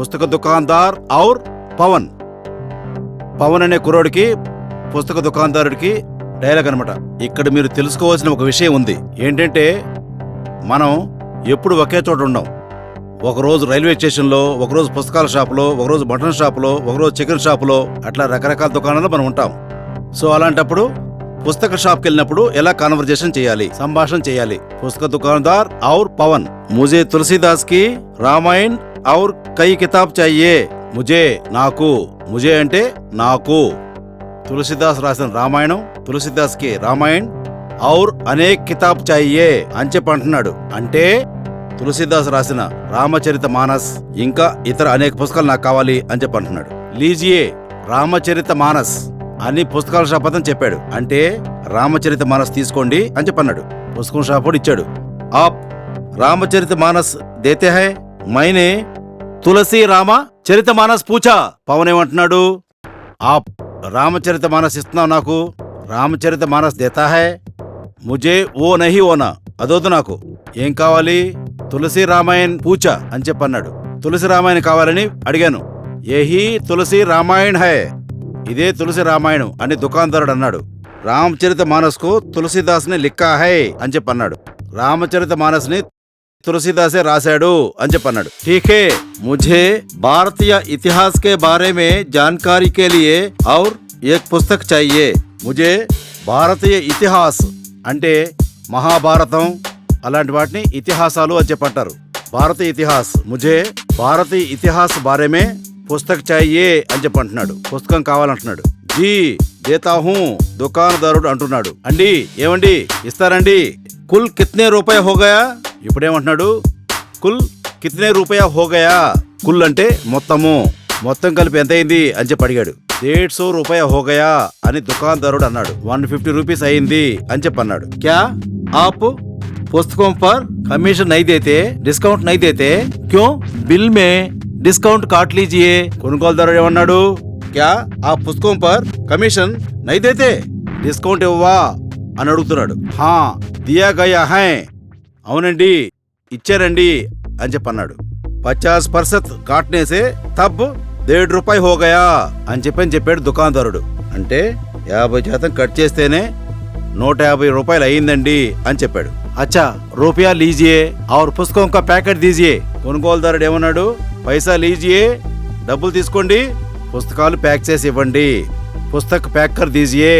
పుస్తక దుకాందార్ ఔర్ పవన్. పవన్ అనే కుర్రోడికి పుస్తక దుకాందారుడికి డైలాగ్ అనమాట ఇక్కడ మీరు తెలుసుకోవాల్సిన ఒక విషయం ఉంది. ఏంటంటే మనం ఎప్పుడు ఒకే చోట ఉండం. ఒకరోజు రైల్వే స్టేషన్లో ఒకరోజు పుస్తకాల షాపులో ఒకరోజు మటన్ షాపులో ఒకరోజు చికెన్ షాపులో అట్లా రకరకాల దుకాణాల్లో మనం ఉంటాం. సో అలాంటప్పుడు పుస్తక షాప్కి వెళ్ళినప్పుడు ఎలా కాన్వర్జేషన్ చేయాలి? సంభాషణ చేయాలి. పుస్తక దుకాణదార్ ఔర్ పవన్. ముజే తులసీదాస్కి రామాయణ్ ఔర్ కై కితాబ్ చాయే ముజే నాకు ముజే అంటే నాకు తులసిదాస్ రాసిన రామాయణం తులసిదాస్కి రామాయణ్ ఔర్ అనేక్ కితాబ్ చాయ్యే అని చెప్పి అంటున్నాడు అంటే తులసిదాస్ రాసిన రామచరిత మానస్ ఇంకా ఇతర అనేక పుస్తకాలు నాకు కావాలి అని చెప్పి అంటున్నాడు లీజియే రామచరిత మానస్ అని పుస్తకాల షాపతని చెప్పాడు అంటే రామచరిత మానస్ తీసుకోండి అని చెప్పన్నాడు పుస్తకం షాపుడు ఇచ్చాడు ఆప్ రామచరిత మానస్ దేతే హై మైనే తులసి రామ చరిత మానస్ పూచ పవన్ ఏమంటున్నాడు ఆప్ రామచరిత మానస్ ఇస్తున్నావు నాకు. రామచరిత మానస్ దేతా హై? ముజే ఓ నహి ఓనా అదొద్దు నాకు. ఏం కావాలి? తులసి రామాయణ్ పూచ అని చెప్పన్నాడు. తులసి రామాయణ కావాలని అడిగాను. ఏహీ తులసి రామాయణ్ హై? ఇదే తులసి రామాయణం అని దుకాందారుడు అన్నాడు రామచరిత మానస్కు తులసిదాస్ని లిక్కా హై అని చెప్పన్నాడు. రామచరిత మానస్ని తులసిదాసే రాశాడు అని చెప్పన్నాడు. ఠీకే ముజే భారతీయ ఇతిహాస్ కే బారే మే జాన్కారీ కే లియే ఔర్ ఏక్ పుస్తక్ చాయే ముజే భారతీయ ఇతిహాస్ అంటే మహాభారతం అలాంటి వాటిని ఇతిహాసాలు అని చెప్పంటారు. భారతీయ ఇతిహాస్ ముజే భారతీయ ఇతిహాస్ బారేమే పుస్తక్ చాయే అని చెప్పంటున్నాడు. పుస్తకం కావాలంటున్నాడు. జీ దేతాహూ దుకాణదారుడు అంటున్నాడు. అండి ఏమండి? ఇస్తారండి? కుల్ కిత్నే రూపాయి హోగాయా? ఇప్పుడేమంటున్నాడు? కుల్ కిత్నే రూపాయ హోగయా? కుల్ అంటే మొత్తము. మొత్తం కలిపి ఎంత అయింది అని చెప్పి అడిగాడు. డేఢ్ సో రూపాయ హోగయా? అని దుకాణదారుడు అన్నాడు. వన్ ఫిఫ్టీ రూపీస్ అయింది అని చెప్పి అన్నాడు. క్యా? ఆప్ పుస్తకం పర్ కమిషన్ నై డిస్కౌంట్ నైతే క్యూ? బిల్ మే డిస్కౌంట్ కాట్ లీజియే. కొనుగోలుదారుడు ఏమన్నాడు? క్యా? ఆ పుస్తకం పర్ కమిషన్ నైతే డిస్కౌంట్ ఇవ్వవా? అని అడుగుతున్నాడు. హా దియా గయా హై. అవునండి ఇచ్చారండి అని చెప్పన్నాడు. పచాస్ పర్సత్ కాట్నేసే తబ్ దేడు రూపాయి హోగయా అని చెప్పని చెప్పాడు దుకాణదారుడు. అంటే యాభై శాతం కట్ చేస్తేనే నూట యాభై రూపాయలు అయ్యిందండి అని చెప్పాడు. అచ్చా రూపాయ లీజియే ఆరు పుస్తకం ఒక ప్యాకెట్ తీజియే కొనుగోలుదారుడు ఏమన్నాడు? పైసా లీజియే డబ్బులు తీసుకోండి పుస్తకాలు ప్యాక్ చేసి ఇవ్వండి. పుస్తక్ ప్యాకర్ దీజియే